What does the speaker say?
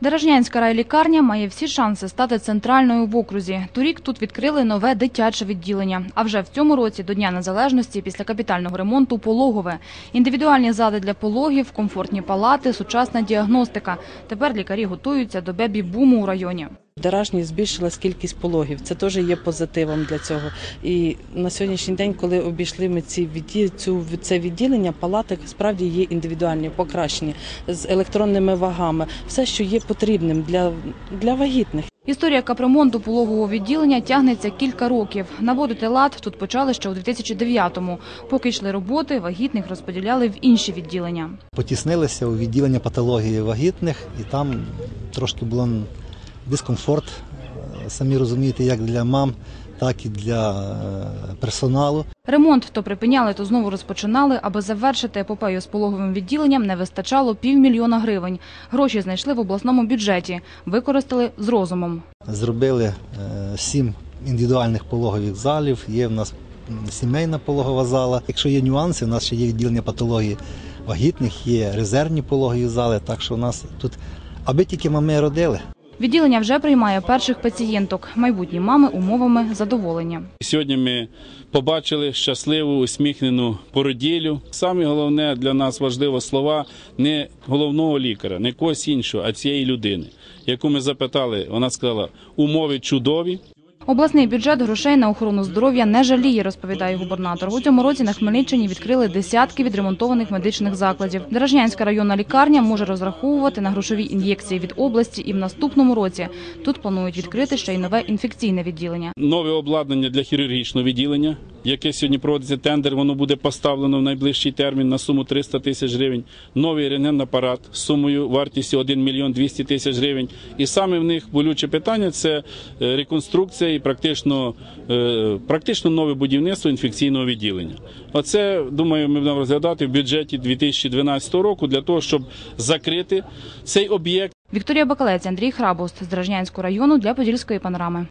Дорожнянська райлікарня має всі шанси стати центральною в окрузі. Торік тут відкрили нове дитяче відділення. А вже в цьому році до Дня Незалежності після капітального ремонту пологове. Індивідуальні зали для пологів, комфортні палати, сучасна діагностика. Тепер лікарі готуються до бебі-буму у районі. Деражні збільшилась кількість пологів. Це теж є позитивом для цього. І на сьогоднішній день, коли обійшли ми ці відді... цю це відділення, палати справді є індивідуальні, покращені з електронними вагами, все, що є потрібним для, для вагітних. Історія капремонту пологового відділення тягнеться кілька років. Наводити лад тут почали ще у 2009-му. Поки йшли роботи, вагітних розподіляли в інші відділення. потіснилися у відділення патології вагітних, і там трошки було дискомфорт. Е, Самі розумієте, як для мам, так і для е, персоналу. Ремонт то припиняли, то знову розпочинали. Аби завершити епопею з пологовим відділенням, не вистачало півмільйона гривень. Гроші знайшли в обласному бюджеті, використали з розумом. Зробили е, сім індивідуальних пологових залів. Є в нас сімейна пологова зала. Якщо є нюанси, у нас ще є відділення патології вагітних, є резервні пологові зали. Так що у нас тут, аби тільки мами родили. Відділення вже приймає перших пацієнток. Майбутні мами умовами задоволення. Сьогодні ми побачили щасливу, усміхнену породілю. Саме головне для нас важливо слова не головного лікаря, не когось іншого, а цієї людини, яку ми запитали. Вона сказала, умови чудові. Обласний бюджет грошей на охорону здоров'я не жаліє, розповідає губернатор. У цьому році на Хмельниччині відкрили десятки відремонтованих медичних закладів. Дражнянська районна лікарня може розраховувати на грошові ін'єкції від області і в наступному році. Тут планують відкрити ще й нове інфекційне відділення. Нове обладнання для хірургічного відділення, яке сьогодні проводиться тендер, воно буде поставлено в найближчий термін на суму 300 тисяч гривень. Новий рентген-апарат з сумою вартістю 1 мільйон 200 тисяч гривень. І саме в них болюче питання це е, реконструкція і практично, е, практично нове будівництво інфекційного відділення. Оце, думаю, ми будемо розглядати в бюджеті 2012 року для того, щоб закрити цей об'єкт. Вікторія Бакалець, Андрій Храбуст з Дорожнянського району для Подільської панорами.